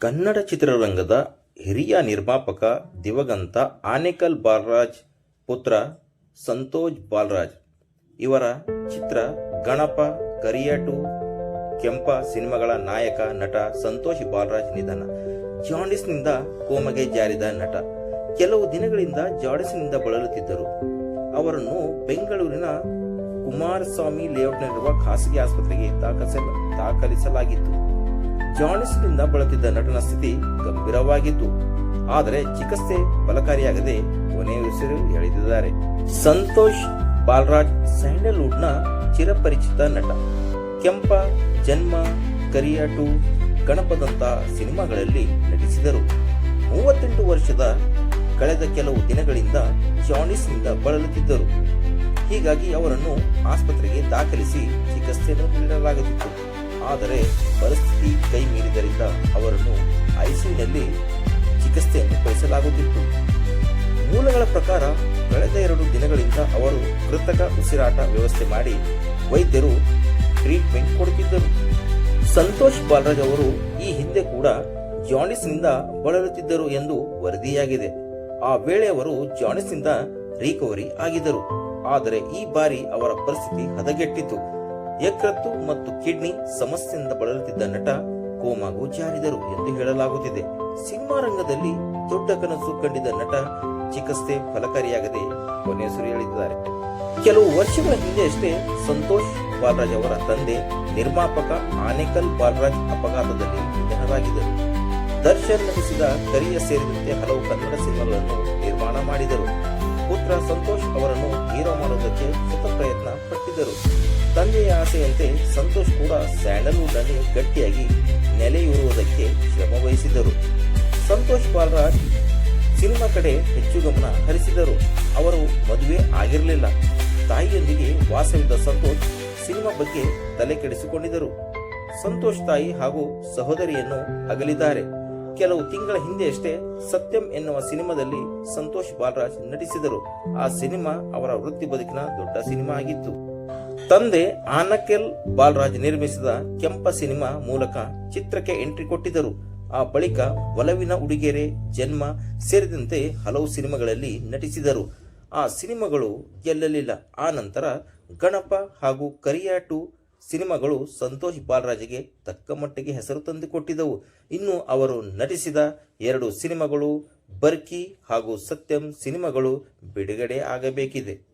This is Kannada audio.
ಕನ್ನಡ ಚಿತ್ರರಂಗದ ಹಿರಿಯ ನಿರ್ಮಾಪಕ ದಿವಗಂತ ಆನೇಕಲ್ ಬಾಲರಾಜ್ ಪುತ್ರ ಸಂತೋಷ್ ಬಾಲರಾಜ್. ಇವರ ಚಿತ್ರ ಗಣಪ, ಕರಿಯಟು, ಕೆಂಪ ಸಿನಿಮಾಗಳ ನಾಯಕ, ನಟ ಸಂತೋಷ್ ಬಾಲರಾಜ್ ನಿಧನ. ಜಾಂಡಿಸ್ನಿಂದ ಕೋಮಗೆ ಜಾರಿದ ನಟ. ಕೆಲವು ದಿನಗಳಿಂದ ಜಾಂಡಿಸ್ನಿಂದ ಬಳಲುತ್ತಿದ್ದರು. ಅವರನ್ನು ಬೆಂಗಳೂರಿನ ಕುಮಾರಸ್ವಾಮಿ ಲೇಔಟ್ನಲ್ಲಿರುವ ಖಾಸಗಿ ಆಸ್ಪತ್ರೆಗೆ ದಾಖಲಿಸಲ ದಾಖಲಿಸಲಾಗಿತ್ತು. ಜಾಂಡಿಸ್ನಿಂದ ಬಳಲಿದ್ದ ನಟನ ಸ್ಥಿತಿ ಗಂಭೀರವಾಗಿತ್ತು. ಆದರೆ ಚಿಕಿತ್ಸೆ ಫಲಕಾರಿಯಾಗದೆ ಕೊನೆಯುಸಿರು ಎಳೆದಿದ್ದಾರೆ. ಸಂತೋಷ್ ಬಾಲರಾಜ್ನ ಚಿರಪರಿಚಿತ ನಟ. ಕೆಂಪ, ಜನ್ಮ ಕರಿಯಾಟು ಗಣಪದಂತ ಸಿನಿಮಾಗಳಲ್ಲಿ ನಟಿಸಿದರು. ಮೂವತ್ತೆಂಟು ವರ್ಷದ ಕಳೆದ ಕೆಲವು ದಿನಗಳಿಂದ ಜಾಂಡಿಸ್ನಿಂದ ಬಳಲುತ್ತಿದ್ದರು. ಹೀಗಾಗಿ ಅವರನ್ನು ಆಸ್ಪತ್ರೆಗೆ ದಾಖಲಿಸಿ ಚಿಕಿತ್ಸೆಯನ್ನು ನೀಡಲಾಗುತ್ತಿತ್ತು ಆದರೆ ಪರಿಸ್ಥಿತಿ ಐಸಿಯುನಲ್ಲಿ ಚಿಕಿತ್ಸೆ ಕೊಡಿಸಲಾಗುತ್ತಿತ್ತು ಮೂಲಗಳ ಪ್ರಕಾರ ಕಳೆದ ಎರಡು ದಿನಗಳಿಂದ ಅವರು ಕೃತಕ ಉಸಿರಾಟ ವ್ಯವಸ್ಥೆ ಮಾಡಿ ವೈದ್ಯರು ಟ್ರೀಟ್ಮೆಂಟ್ ಕೊಡುತ್ತಿದ್ದರು. ಸಂತೋಷ್ ಬಾಲರಾಜ್ ಅವರು ಈ ಹಿಂದೆ ಕೂಡ ಜಾಂಡಿಸ್ನಿಂದ ಬಳಲುತ್ತಿದ್ದರು ಎಂದು ವರದಿಯಾಗಿದೆ. ಆ ವೇಳೆ ಅವರು ಜಾಂಡಿಸ್ನಿಂದ ರಿಕವರಿ ಆಗಿದ್ದರು. ಆದರೆ ಈ ಬಾರಿ ಅವರ ಪರಿಸ್ಥಿತಿ ಹದಗೆಟ್ಟಿತು ಯಕೃತ್ತು ಮತ್ತು ಕಿಡ್ನಿ ಸಮಸ್ಯೆಯಿಂದ ಬಳಲುತ್ತಿದ್ದ ನಟ ಕೋಮಾಗೂ ಜಾರಿದರು ಎಂದು ಹೇಳಲಾಗುತ್ತಿದೆ. ಸಿನಿಮಾ ರಂಗದಲ್ಲಿ ದೊಡ್ಡ ಕನಸು ಕಂಡಿದ್ದ ನಟ ಚಿಕಿತ್ಸೆ ಫಲಕಾರಿಯಾಗದೆ ಕೊನೆಯುಸಿರು ಹೇಳಿದ್ದಾರೆ ಕೆಲವು ವರ್ಷಗಳ ಹಿಂದೆಯಷ್ಟೇ ಸಂತೋಷ್ ಬಾಲರಾಜ್ ಅವರ ತಂದೆ, ನಿರ್ಮಾಪಕ ಆನೇಕಲ್ ಬಾಲರಾಜ್ ಅಪಘಾತದಲ್ಲಿ ನಿಧನರಾಗಿದ್ದರು. ದರ್ಶನ್ ನಟಿಸಿದ ಕರಿಯ ಸೇರಿದಂತೆ ಹಲವು ಕನ್ನಡ ಸಿನಿಮಾಗಳನ್ನು ನಿರ್ಮಾಣ ಮಾಡಿದರು. ಪುತ್ರ ಸಂತೋಷ್ ಅವರನ್ನು ಹೀರೋ ಮಾಡುವುದಕ್ಕೆ ಸುತ ಪ್ರಯತ್ನ ಪಟ್ಟಿದ್ದರು. ತಂದೆಯ ಆಸೆಯಂತೆ ಸಂತೋಷ್ ಕೂಡ ಸ್ಯಾಂಡಲ್ವುಡ್ನಲ್ಲಿ ಗಟ್ಟಿಯಾಗಿ ನೆಲೆಯೂರುವುದಕ್ಕೆ ಶ್ರಮ ವಹಿಸಿದರು ಸಂತೋಷ್ ಬಾಲರಾಜ್ ಸಿನಿಮಾ ಕಡೆ ಹೆಚ್ಚು ಗಮನ ಹರಿಸಿದರು. ಅವರು ಮದುವೆ ಆಗಿರಲಿಲ್ಲ. ತಾಯಿಯೊಂದಿಗೆ ವಾಸವಿದ್ದ ಸಂತೋಷ್ ಸಿನಿಮಾ ಬಗ್ಗೆ ತಲೆ ಕೆಡಿಸಿಕೊಂಡಿದ್ದರು. ಸಂತೋಷ್ ತಾಯಿ ಹಾಗೂ ಸಹೋದರಿಯನ್ನು ಅಗಲಿದ್ದಾರೆ. ಕೆಲವು ತಿಂಗಳ ಹಿಂದೆಯಷ್ಟೇ ಸತ್ಯಂ ಎನ್ನುವ ಸಿನಿಮಾದಲ್ಲಿ ಸಂತೋಷ್ ಬಾಲರಾಜ್ ನಟಿಸಿದರು. ಆ ಸಿನಿಮಾ ಅವರ ವೃತ್ತಿ ಬದುಕಿನ ದೊಡ್ಡ ಸಿನಿಮಾ ಆಗಿತ್ತು. ತಂದೆ ಆನಕೆಲ್ ಬಾಲರಾಜ್ ನಿರ್ಮಿಸಿದ ಕೆಂಪ ಸಿನಿಮಾ ಮೂಲಕ ಚಿತ್ರಕ್ಕೆ ಎಂಟ್ರಿ ಕೊಟ್ಟಿದ್ದರು. ಆ ಬಳಿಕ ಒಲವಿನ ಉಡುಗೆರೆ, ಜನ್ಮ ಸೇರಿದಂತೆ ಹಲವು ಸಿನಿಮಾಗಳಲ್ಲಿ ನಟಿಸಿದರು. ಆ ಸಿನಿಮಾಗಳು ಗೆಲ್ಲಲಿಲ್ಲ ಆ ನಂತರ ಗಣಪ ಹಾಗೂ ಕರಿಯಾಟು ಸಿನಿಮಾಗಳು ಸಂತೋಷ್ ಬಾಲರಾಜ್ಗೆ ತಕ್ಕ ಮಟ್ಟಿಗೆ ಹೆಸರು ತಂದುಕೊಟ್ಟಿದ್ದವು. ಇನ್ನು ಅವರು ನಟಿಸಿದ ಎರಡು ಸಿನಿಮಾಗಳು ಬರ್ಕಿ ಹಾಗೂ ಸತ್ಯಂ ಸಿನಿಮಾಗಳು ಬಿಡುಗಡೆ ಆಗಬೇಕಿದೆ.